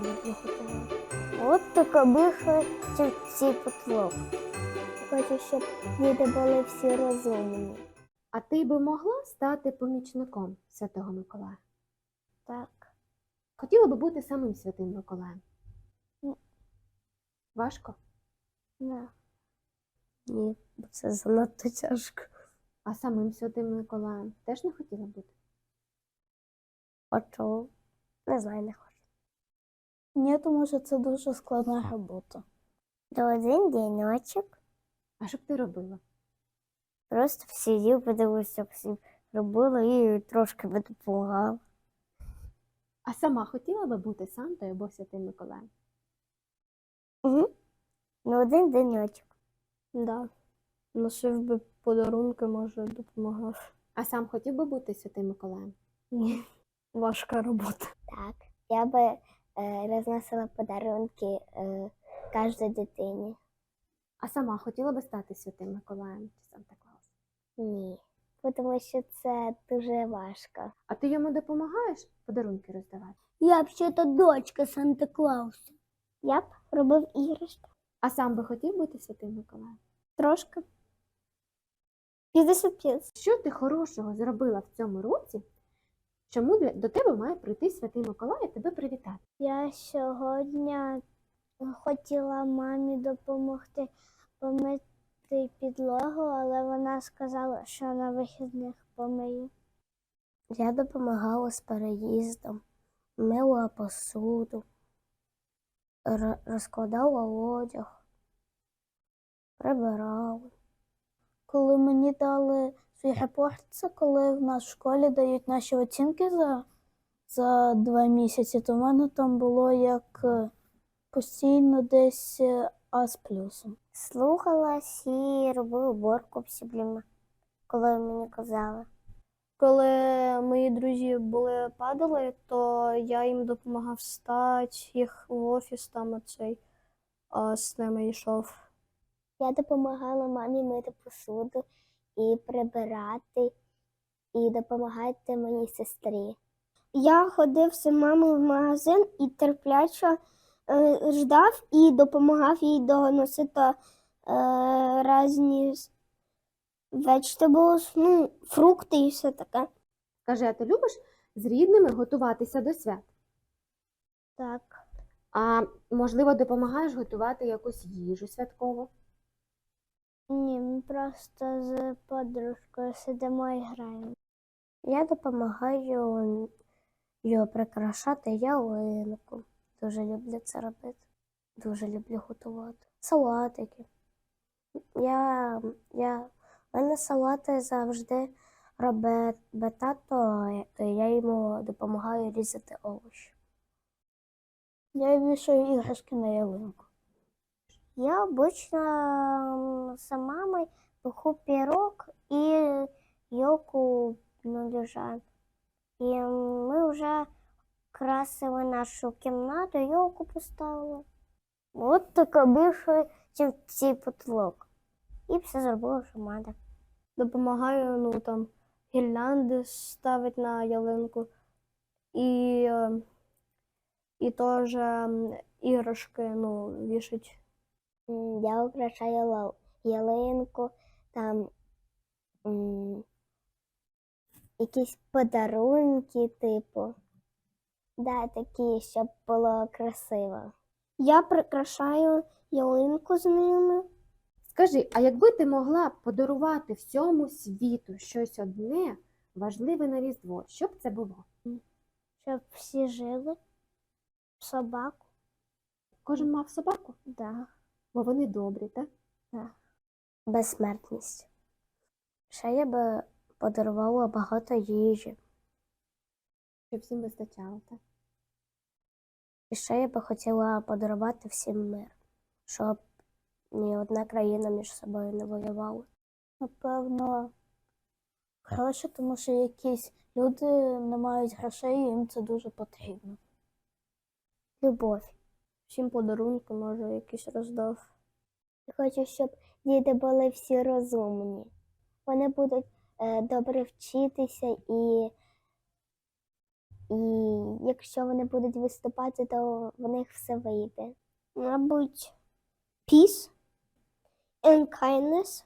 люблю готувати. От така биха цей потолок. Хочу, щоб діти були всі розумні. А ти би могла стати помічником Святого Миколая? Так. Хотіла би бути самим святим Миколаєм? Ні. Важко? Да. Ні, бо це занадто тяжко. А самим святим Миколаєм теж не хотіла бути? Хочу. Не знаю, не хочу. Ні, тому що це дуже складна робота. До один діночок. А що б ти робила? Просто сидів, подивився, як всі робили і трошки би допомагав. А сама хотіла би бути Сантою або святим Миколаєм? Угу. На один денечок. Да. Носив би подарунки, може, допомагав. А сам хотів би бути святим Миколаєм? Ні. Важка робота. Так. Я би розносила подарунки е, кожній дитині. А сама хотіла би стати святим Миколаєм чи Санта Клаус? Ні. Тому що це дуже важко. А ти йому допомагаєш подарунки роздавати? Я взагалі-то дочка Санта Клауса. Я б робив іграшки. А сам би хотів бути святим Миколаєм? Трошки. 55. Що ти хорошого зробила в цьому році? Чому для- до тебе має прийти святий Миколай і тебе привітати? Я сьогодні хотіла мамі допомогти помити підлогу, але вона сказала, що на вихідних помию. Я допомагала з переїздом, мила посуду, розкладала одяг, прибирала. Коли мені дали свій репорт, це коли в нас в школі дають наші оцінки за, за два місяці, то в мене там було як е, постійно десь е, А з плюсом. Слухалась і робила уборку всі бліма, коли мені казали. Коли мої друзі були падали, то я їм допомагав встати, їх в офіс там оцей, а з ними йшов. Я допомагала мамі мити посуду і прибирати, і допомагати моїй сестрі. Я ходив з мамою в магазин і терпляче е, ждав і допомагав їй доносити е, різні vegetables, ну, фрукти і все таке. Скажи, а ти любиш з рідними готуватися до свят? Так. А можливо, допомагаєш готувати якусь їжу святкову? Ні, ми просто з подружкою сидимо і граємо. Я допомагаю його прикрашати ялинку. Дуже люблю це робити. Дуже люблю готувати. Салатики. Я, я, в мене салати завжди робить тато, то я йому допомагаю різати овочі. Я вішаю іграшки на ялинку. Я обычно м, с мамой пеку пирог и елку наряжаем. І ми вже красили нашу кімнату, елку поставили. От така більше, ніж цей потолок. І все зробила вже мати. Допомагаю, ну там гірлянди ставить на ялинку і, і теж іграшки ну, вішать. Я украшаю ялинку, там якісь подарунки, типу. Да, такі, щоб було красиво. Я прикрашаю ялинку з ними. Скажи, а якби ти могла подарувати всьому світу щось одне важливе на Різдво, що б це було? Щоб всі жили. Собаку. Кожен мав собаку, Да. Бо вони добрі, так? так? Безсмертність. Ще я би подарувала багато їжі. Щоб всім вистачало, так? І ще я би хотіла подарувати всім мир, щоб ні одна країна між собою не воювала. Напевно, гроші, тому що якісь люди не мають грошей, і їм це дуже потрібно. Любов. Всім подарунки, може, якісь роздав. Хочу, щоб діти були всі розумні. Вони будуть е, добре вчитися і І якщо вони будуть виступати, то в них все вийде. Мабуть, peace and kindness.